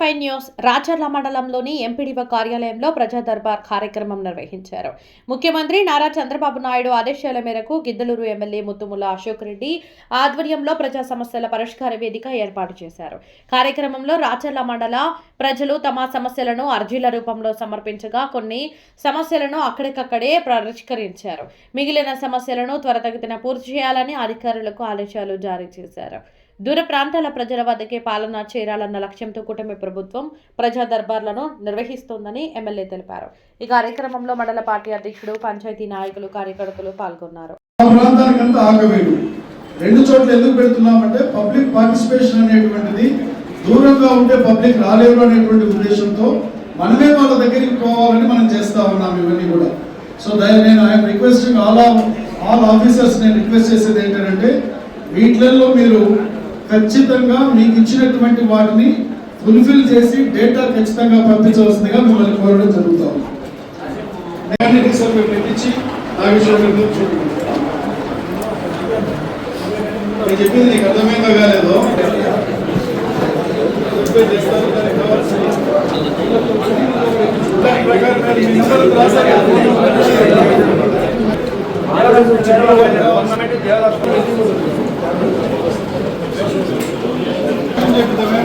Five news Racherla మండలంలోని MPDO కార్యాలయంలో ప్రజా దర్బార్ కార్యక్రమం నిర్వహించారు. ముఖ్యమంత్రి నారా చంద్రబాబు నాయుడు ఆదేశాల మేరకు గిద్దలూరు ఎమ్మెల్యే ముత్తుముల అశోక్ రెడ్డి ఆధ్వర్యంలో ప్రజా సమస్యల పరిష్కార వేదిక ఏర్పాటు చేశారు. కార్యక్రమంలో రాచర్ల మండల ప్రజలు తమ సమస్యలను అర్జీల రూపంలో సమర్పించగా కొన్ని సమస్యలను అక్కడికక్కడే పరిష్కరించారు. మిగిలిన సమస్యలను త్వరతగతిన పూర్తి చేయాలని అధికారులకు ఆదేశాలు జారీ చేశారు. దూర ప్రాంతాల ప్రజల వద్దకే పాలన చేరాలన్న లక్ష్యంతో కూటమి ప్రభుత్వం ప్రజా దర్బార్లను నిర్వహిస్తోందని ఎమ్మెల్యే తెలిపారు. ఈ కార్యక్రమంలో మండల పార్టీ అధ్యక్షుడు పంచాయతీ నాయకులు కార్యకర్తలు పాల్గొన్నారు. రెండు చోట్ల ఎందుకు పెడుతున్నామంటే పబ్లిక్ పార్టిసిపేషన్ అనేటువంటిది దూరంగా ఉంటే పబ్లిక్ రాలేరు అనేటువంటి ఉద్దేశంతో మనమే వాళ్ళ దగ్గరికి పోవాలని మనం చేస్తా ఉన్నాం ఇవన్నీ కూడా. సో దాన్ని నేను I'm requesting all all officers నేను రిక్వెస్ట్ చేసేది ఏంటంటే వీటిలలో మీరు ఖచ్చితంగా మీకు ఇచ్చినటువంటి వాటిని ఫుల్ఫిల్ చేసి డేటా ఖచ్చితంగా పంపించవలసిందిగా మిమ్మల్ని కోరడం జరుగుతా ఉంది. పెట్టించి ఆ విషయంలో నేను చెప్పింది నీకు అర్థమైందో కాలేదో? ప్రిపేర్ చేస్తారు, చెప్తామే?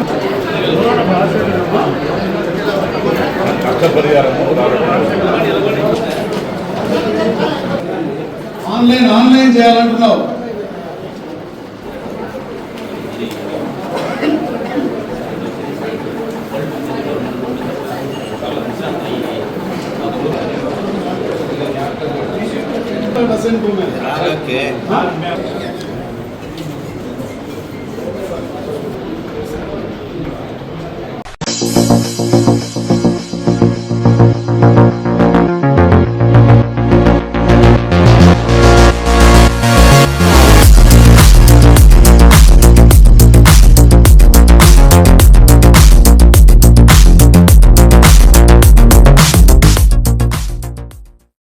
Online online చేయాలంటున్నావు percent okay